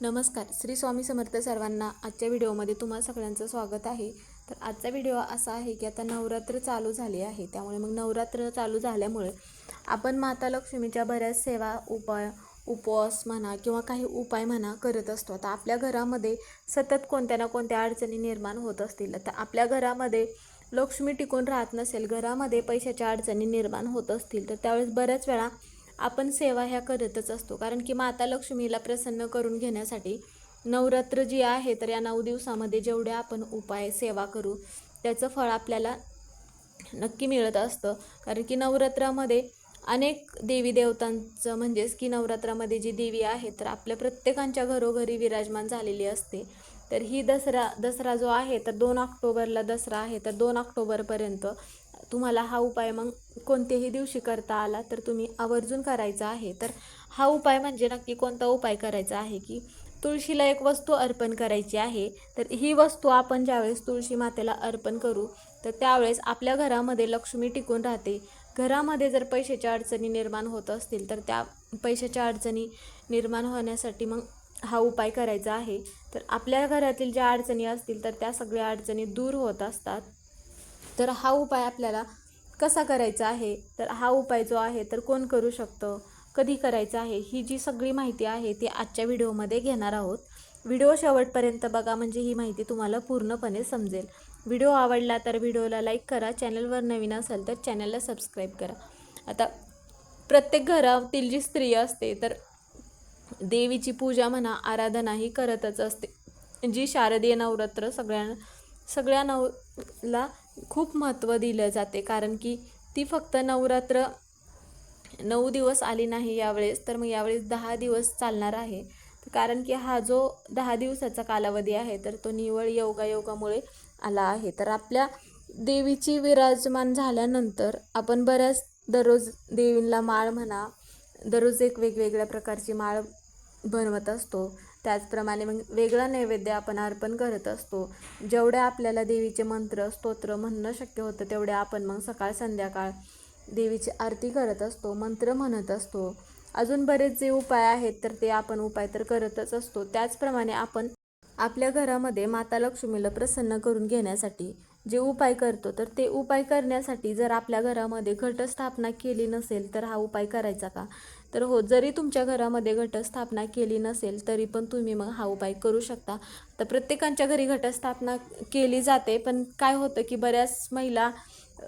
नमस्कार. श्री स्वामी समर्थ सर्वांना आजच्या व्हिडिओमध्ये तुम्हा सगळ्यांचं स्वागत आहे. तर आजचा व्हिडिओ असा आहे की आता नवरात्र चालू झाले आहे. त्यामुळे मग नवरात्र चालू झाल्यामुळे आपण माता लक्ष्मीच्या बऱ्याच सेवा उपाय उपवास म्हणा किंवा काही उपाय म्हणा करत असतो. आता आपल्या घरामध्ये सतत कोणत्या ना कोणत्या अडचणी निर्माण होत असतील. तर आपल्या घरामध्ये लक्ष्मी टिकून राहत नसेल घरामध्ये पैशाच्या अडचणी निर्माण होत असतील तर त्यावेळेस बऱ्याच वेळा आपण सेवा ह्या करतच असतो. कारण की माता लक्ष्मीला प्रसन्न करून घेण्यासाठी नवरात्र जी आहे तर या नऊ दिवसामध्ये जेवढे आपण उपाय सेवा करू त्याचं फळ आपल्याला नक्की मिळत असतं. कारण की नवरात्रामध्ये अनेक देवी देवतांचं म्हणजेच की नवरात्रामध्ये जी देवी आहे तर आपल्या प्रत्येकांच्या घरोघरी विराजमान झालेली असते. तर ही दसरा दसरा जो आहे तर दोन ऑक्टोबरला दसरा आहे तर दोन ऑक्टोबरपर्यंत तुम्हाला हा उपाय मग कोणत्याही दिवशी करता आला तर तुम्ही आवर्जून करायचा आहे. तर हा उपाय म्हणजे नक्की कोणता उपाय करायचा आहे की तुळशीला एक वस्तू अर्पण करायची आहे. तर ही वस्तू आपण ज्यावेळेस तुळशी मातेला अर्पण करू तर त्यावेळेस आपल्या घरामध्ये लक्ष्मी टिकून राहते. घरामध्ये जर पैशाच्या अडचणी निर्माण होत असतील तर त्या पैशाच्या अडचणी निर्माण होण्यासाठी मग हा उपाय करायचा आहे. तर आपल्या घरातील ज्या अडचणी असतील तर त्या सगळ्या अडचणी दूर होत असतात. तर हा उपाय आपल्याला कसा करायचा आहे? तर हा उपाय जो आहे तर कोण करू शकतं? कधी करायचं आहे? ही जी सगळी माहिती आहे ती आजच्या व्हिडिओमध्ये घेणार आहोत. व्हिडिओ शेवटपर्यंत बघा म्हणजे ही माहिती तुम्हाला पूर्णपणे समजेल. व्हिडिओ आवडला तर व्हिडिओला लाईक करा चॅनलवर नवीन असेल तर चॅनलला सबस्क्राईब करा. आता प्रत्येक घरातील जी स्त्री असते तर देवीची पूजा म्हणा आराधना ही करतच असते. जी शारदीय नवरात्र सगळ्या सगळ्या नवला खूप महत्त्व दिलं जाते. कारण की ती फक्त नवरात्र नऊ दिवस आली नाही यावेळेस तर मग यावेळेस दहा दिवस चालणार आहे. कारण की हा जो दहा दिवसाचा कालावधी आहे तर तो निवळ योगायोगामुळे आला आहे. तर आपल्या देवीची विराजमान झाल्यानंतर आपण बऱ्याच दररोज देवींना माळ म्हणा दररोज एक वेगवेगळ्या प्रकारची माळ बनवत असतो. त्याचप्रमाणे मग वेगळा नैवेद्य आपण अर्पण करत असतो. जेवढे आपल्याला देवीचे मंत्र स्तोत्र म्हणणं शक्य होतं तेवढे आपण मग सकाळ संध्याकाळ देवीची आरती करत असतो मंत्र म्हणत असतो. अजून बरेच जे उपाय आहेत तर ते आपण उपाय तर करतच असतो. त्याचप्रमाणे आपण आपल्या घरामध्ये माता लक्ष्मीला प्रसन्न करून घेण्यासाठी जे उपाय करतो तर ते उपाय करण्यासाठी जर आपल्या घरामध्ये घटस्थापना केली नसेल तर हा उपाय करायचा का? तर हो जरी तुमच्या घरामध्ये घटस्थापना केली नसेल तरी पण तुम्ही मग हा उपाय करू शकता. तर प्रत्येकांच्या घरी घटस्थापना केली जाते पण काय होतं की बऱ्याच महिला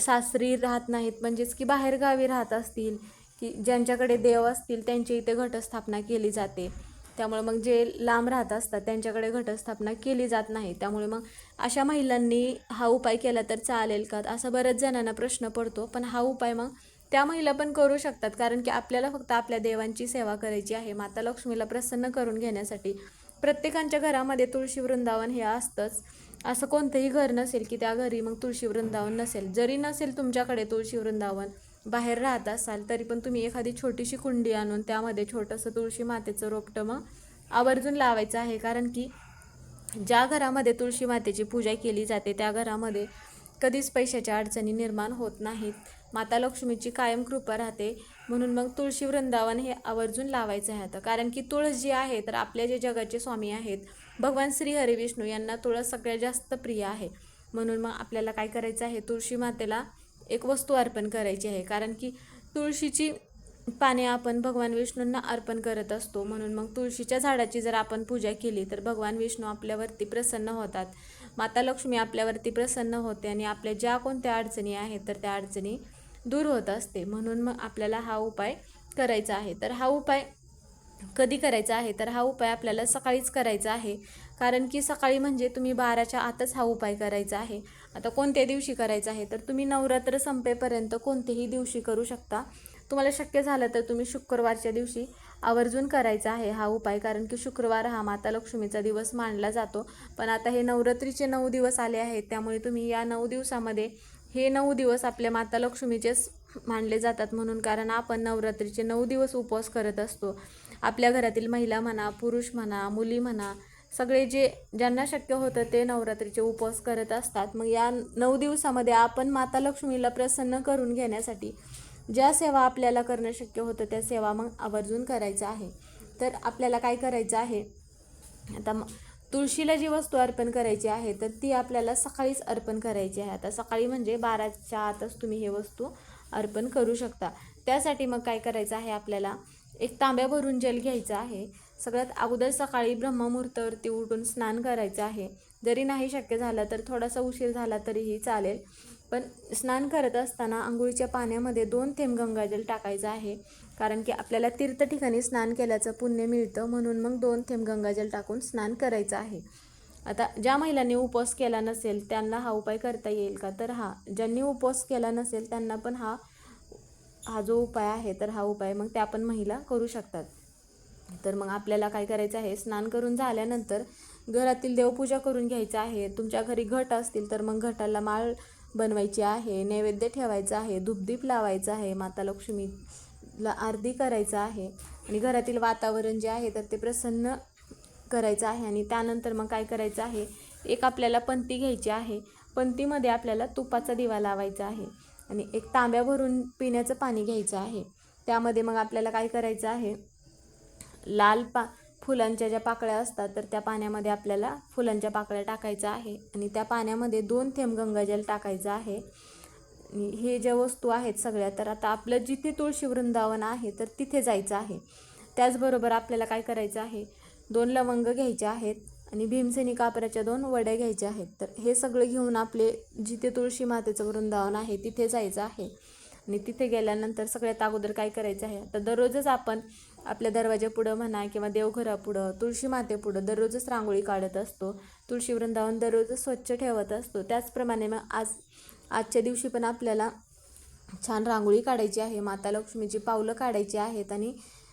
सासरी राहत नाहीत. म्हणजेच की बाहेरगावी राहत असतील की ज्यांच्याकडे देव असतील त्यांच्या इथे घटस्थापना केली जाते. त्यामुळे मग जे लांब राहत असतात त्यांच्याकडे घटस्थापना केली जात नाही. त्यामुळे मग अशा महिलांनी हा उपाय केला तर चालेल का? असं बऱ्याच जणांना प्रश्न पडतो. पण हा उपाय मग त्या महिला पण करू शकतात कारण की आपल्याला फक्त आपल्या देवांची सेवा करायची आहे. माता लक्ष्मीला प्रसन्न करून घेण्यासाठी प्रत्येकांच्या घरामध्ये तुळशी वृंदावन हे असतंच. असं कोणतंही घर नसेल की त्या घरी मग तुळशी वृंदावन नसेल. जरी नसेल तुमच्याकडे तुळशी वृंदावन बाहेर राहत असाल तरी पण तुम्ही एखादी छोटीशी कुंडी आणून त्यामध्ये छोटंसं तुळशी मातेचं रोपटं मग आवर्जून लावायचं आहे. कारण की ज्या घरामध्ये तुळशी मातेची पूजा केली जाते त्या घरामध्ये कधीच पैशाच्या अडचणी निर्माण होत नाहीत. माता लक्ष्मीची कायम कृपा राहते. म्हणून मग तुळशी वृंदावन हे आवर्जून लावायचं आहे आता. कारण की तुळस जी आहे तर आपल्या जे जगाचे स्वामी आहेत भगवान श्री हरी विष्णू यांना तुळस सगळ्यात जास्त प्रिय आहे. म्हणून मग आपल्याला काय करायचं आहे? तुळशी मातेला एक वस्तू अर्पण करायची आहे. कारण की तुळशीची पाने आपण भगवान विष्णूंना अर्पण करत असतो. म्हणून मग तुळशीच्या झाडाची जर आपण पूजा केली तर भगवान विष्णू आपल्यावरती प्रसन्न होतात. माता लक्ष्मी आपल्यावरती प्रसन्न होते आणि आपल्या ज्या कोणत्या अडचणी आहेत तर त्या अडचणी दूर होत असते. म्हणून मग आपल्याला हा उपाय करायचा आहे. तर हा उपाय कधी करायचा आहे? तर हा उपाय आपल्याला सकाळीच करायचा आहे. कारण की सकाळी म्हणजे तुम्ही बाराच्या आतच हा उपाय करायचा आहे. आता कोणत्या दिवशी करायचा आहे? तर तुम्ही नवरात्र संपेपर्यंत कोणतेही दिवशी करू शकता. तुम्हाला शक्य झालं तर तुम्ही शुक्रवारच्या दिवशी आवर्जून करायचा आहे हा उपाय कारण की शुक्रवार हा माता लक्ष्मीचा दिवस मानला जातो. पण आता हे नवरात्रीचे नऊ दिवस आले आहेत त्यामुळे तुम्ही या नऊ दिवसामध्ये हे नऊ दिवस आपल्या माता लक्ष्मीचेच मानले जातात म्हणून कारण आपण नवरात्रीचे नऊ दिवस उपवास करत असतो. आपल्या घरातील महिला म्हणा पुरुष म्हणा मुली म्हणा सगळे जे ज्यांना शक्य होतं ते नवरात्रीचे उपवास करत असतात. मग या नऊ दिवसामध्ये आपण माता लक्ष्मीला प्रसन्न करून घेण्यासाठी ज्या सेवा आपल्याला करणं शक्य होतं त्या सेवा मग आवर्जून करायचं आहे. तर आपल्याला काय करायचं आहे? आता मग तुळशीला जी वस्तू अर्पण करायची आहे तर ती आपल्याला सकाळीच अर्पण करायची आहे. आता सकाळी म्हणजे बाराच्या आतच तुम्ही हे वस्तू अर्पण करू शकता. त्यासाठी मग काय करायचं आहे आपल्याला? एक तांब्या भरून जल घ्यायचं आहे. सगळ्यात अगोदर सकाळी ब्रह्ममुहूर्तावरती उठून स्नान करायचं आहे. जरी नाही शक्य झालं तर थोडासा उशीर झाला तरीही चालेल. पण स्नान करत असताना आंघोळीच्या पाण्यामध्ये दोन थेंब गंगाजल टाकायचं आहे. कारण की आपल्याला तीर्थ ठिकाणी स्नान केल्याचं पुण्य मिळतं म्हणून मग दोन थेंब गंगाजल टाकून स्नान करायचं आहे. आता ज्या महिलांनी उपवास केला नसेल त्यांना हा उपाय करता येईल का? तर हा ज्यांनी उपवास केला नसेल त्यांना पण हा हा जो उपाय आहे तर हा उपाय मग त्या पण महिला करू शकतात. तर मग आपल्याला काय करायचं आहे? स्नान करून झाल्यानंतर घरातील देवपूजा करून घ्यायचं आहे. तुमच्या घरी घट असतील तर मग घटाला माळ बनवायची आहे नैवेद्य ठेवायचं आहे धूपदीप लावायचं आहे माता लक्ष्मीला आरती करायचं आहे आणि घरातील वातावरण जे आहे तर ते प्रसन्न करायचं आहे आणि त्यानंतर मग काय करायचं आहे? एक आपल्याला पंती घ्यायची आहे. पंतीमध्ये आपल्याला तुपाचा दिवा लावायचा आहे आणि एक तांब्या भरून पिण्याचं पाणी घ्यायचं आहे. त्यामध्ये मग आपल्याला काय करायचं आहे? लाल पा फुलांच्या ज्या पाकळ्या असतात तर त्या पाण्यामध्ये आपल्याला फुलांच्या पाकळ्या टाकायच्या आहे. आणि त्या पाण्यामध्ये दोन थेंब गंगाजल टाकायचं आहे. आणि हे ज्या वस्तू आहेत सगळ्या तर आता आपलं जिथे तुळशी वृंदावन आहे तर तिथे जायचं आहे. त्याचबरोबर आपल्याला काय करायचं आहे? दोन लवंग घ्यायचे आहेत आणि भीमसेनी कापराच्या दोन वड्या घ्यायच्या आहेत. तर हे सगळं घेऊन आपले जिथे तुळशी मातेचं वृंदावन आहे तिथे जायचं आहे. आणि तिथे गेल्यानंतर सगळ्यात अगोदर काय करायचं आहे? तर दररोजच आपण आपल्या दरवाजापुढं म्हणा किंवा देवघरापुढं तुळशी मातेपुढं दररोजच रांगोळी काढत असतो. तुळशी वृंदावन दररोजच स्वच्छ ठेवत असतो. त्याचप्रमाणे मग आज आजच्या दिवशी पण आपल्याला छान रांगोळी काढायची आहे. माता लक्ष्मीची पावलं काढायची आहेत आणि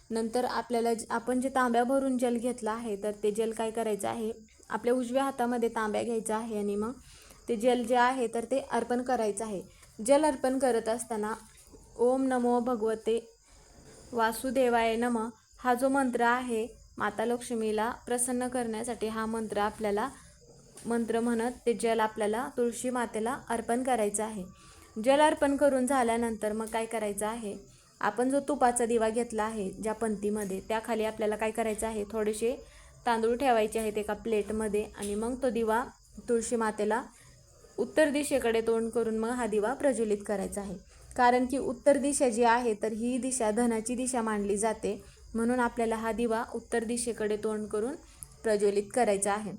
नंतर आपल्याला ज- आपण जे तांब्या भरून जल घेतलं आहे तर ते जल काय करायचं आहे? आपल्या उजव्या हातामध्ये तांब्या घ्यायचा आहे आणि मग ते जल जे आहे तर ते अर्पण करायचं आहे. जल अर्पण करत असताना ओम नमो भगवते वासुदेवाय नम. हा जो मंत्र आहे माता लक्ष्मीला प्रसन्न करण्यासाठी हा मंत्र आपल्याला मंत्र म्हणत ते जल आपल्याला तुळशी मातेला अर्पण करायचं आहे. जल अर्पण करून झाल्यानंतर मग काय करायचं आहे? आपण जो तुपाचा दिवा घेतला आहे ज्या पंथीमध्ये त्याखाली आपल्याला काय करायचं आहे? थोडेसे तांदूळ ठेवायचे आहेत एका प्लेटमध्ये आणि मग तो दिवा तुळशी मातेला उत्तर दिशेकडे तोंड करून मग हा दिवा प्रज्वलित करायचा आहे. कारण की उत्तर दिशा जी आहे तर ही दिशा धनाची दिशा मानली जाते. म्हणून आपल्याला हा दिवा उत्तर दिशेकडे तोंड करून प्रज्वलित करायचा आहे.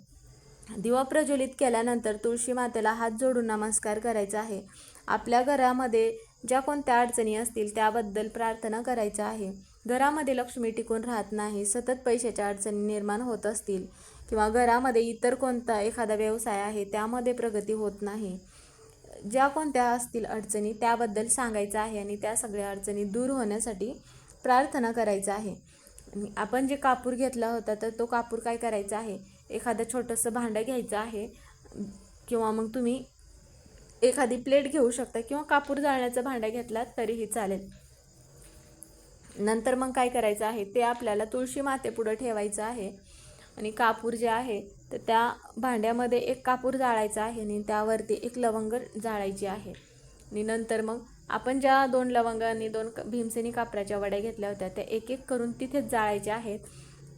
दिवा प्रज्वलित केल्यानंतर तुळशी मातेला हात जोडून नमस्कार करायचा आहे. आपल्या घरामध्ये ज्या कोणत्या अडचणी असतील त्याबद्दल प्रार्थना करायचा आहे. घरामध्ये लक्ष्मी टिकून राहत नाही सतत पैशाच्या अडचणी निर्माण होत असतील किंवा घरामध्ये इतर कोणता एखादा व्यवसाय आहे त्यामध्ये प्रगती होत नाही. ज्या कोणत्या असतील अडचणी त्याबद्दल सांगायचं आहे आणि त्या सगळ्या अडचणी दूर होण्यासाठी प्रार्थना करायचं आहे. आणि आपण जे कापूर घेतला होता तर तो कापूर काय करायचा आहे? एखादं छोटंसं भांडं घ्यायचं आहे किंवा मग तुम्ही एखादी प्लेट घेऊ शकता किंवा कापूर जाळण्याचं भांडं घेतलात तरीही चालेल. नंतर मग काय करायचं आहे? ते आपल्याला तुळशी मातेपुढं ठेवायचं आहे. आणि कापूर जे आहे तर त्या भांड्यामध्ये एक कापूर जाळायचा आहे आणि त्यावरती एक लवंग जाळायची आहे. आणि नंतर मग आपण ज्या दोन लवंगांनी दोन भीमसेनी कापराच्या वड्या घेतल्या होत्या त्या एक एक करून तिथेच जाळायच्या आहेत.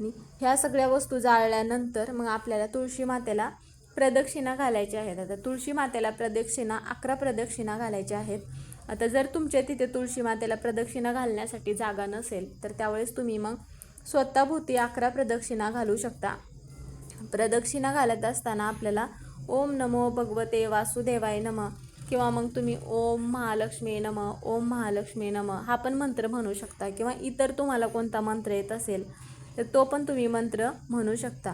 आणि ह्या सगळ्या वस्तू जाळल्यानंतर मग आपल्याला तुळशी मातेला प्रदक्षिणा घालायच्या आहेत. आता तुळशी मातेला प्रदक्षिणा अकरा प्रदक्षिणा घालायच्या आहेत. आता जर तुमच्या तिथे तुळशी मातेला प्रदक्षिणा घालण्यासाठी जागा नसेल तर त्यावेळेस तुम्ही मग स्वतःभोवती अकरा प्रदक्षिणा घालू शकता. प्रदक्षिणा घालत असताना आपल्याला ओम नमो भगवते वासुदेवाय नम किंवा मग तुम्ही ओम महालक्ष्मी नम ओम महालक्ष्मी नम हा पण मंत्र म्हणू शकता किंवा इतर तुम्हाला कोणता मंत्र येत असेल तर तो पण तुम्ही मंत्र म्हणू शकता.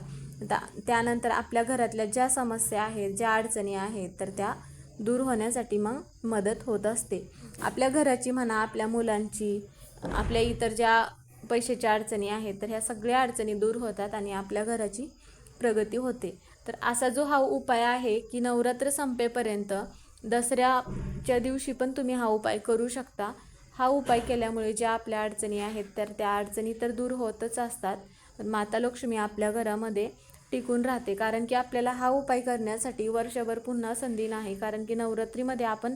त्यानंतर आपल्या घरातल्या ज्या समस्या आहेत ज्या अडचणी आहेत तर त्या दूर होण्यासाठी मग मदत होत असते. आपल्या घराची म्हणा आपल्या मुलांची आपल्या इतर ज्या पैशाच्या अडचणी आहेत तर ह्या सगळ्या अडचणी दूर होतात आणि आपल्या घराची प्रगती होते. तर असा जो हा उपाय आहे की नवरात्र संपेपर्यंत दसऱ्याच्या दिवशी पण तुम्ही हा उपाय करू शकता. हा उपाय केल्यामुळे ज्या आपल्या अडचणी आहेत तर त्या अडचणी तर दूर होतच असतात. पण माता लक्ष्मी आपल्या घरामध्ये टिकून राहते. कारण की आपल्याला हा उपाय करण्यासाठी वर्षभर पुन्हा संधी नाही. कारण की नवरात्रीमध्ये आपण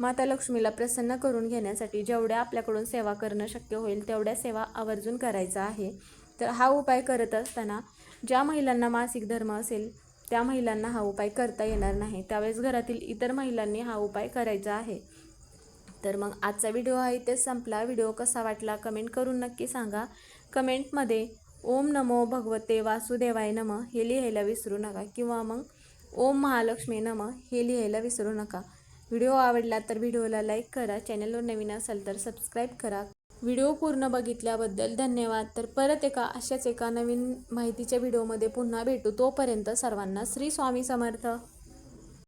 माता लक्ष्मीला प्रसन्न करून घेण्यासाठी जेवढ्या आपल्याकडून सेवा करणं शक्य होईल तेवढ्या सेवा आवर्जून करायचा आहे. तर हा उपाय करत असताना ज्या महिलांना मासिक धर्म असेल त्या महिलांना हा उपाय करता येणार नाही. त्यावेळेस घरातील इतर महिलांनी हा उपाय करायचा आहे. तर मग आजचा व्हिडिओ हा इथेच संपला. व्हिडिओ कसा वाटला कमेंट करून नक्की सांगा. कमेंटमध्ये ओम नमो भगवते वासुदेवाय नम हे लिहायला विसरू नका किंवा मग ओम महालक्ष्मी नम हे लिहायला विसरू नका. व्हिडिओ आवडला तर व्हिडिओला लाईक करा. चॅनलवर नवीन असाल तर सबस्क्राईब करा. व्हिडिओ पूर्ण बघितल्याबद्दल धन्यवाद. तर परत एका अशाच एका नवीन माहितीच्या व्हिडिओमध्ये पुन्हा भेटू. तोपर्यंत सर्वांना श्री स्वामी समर्थ.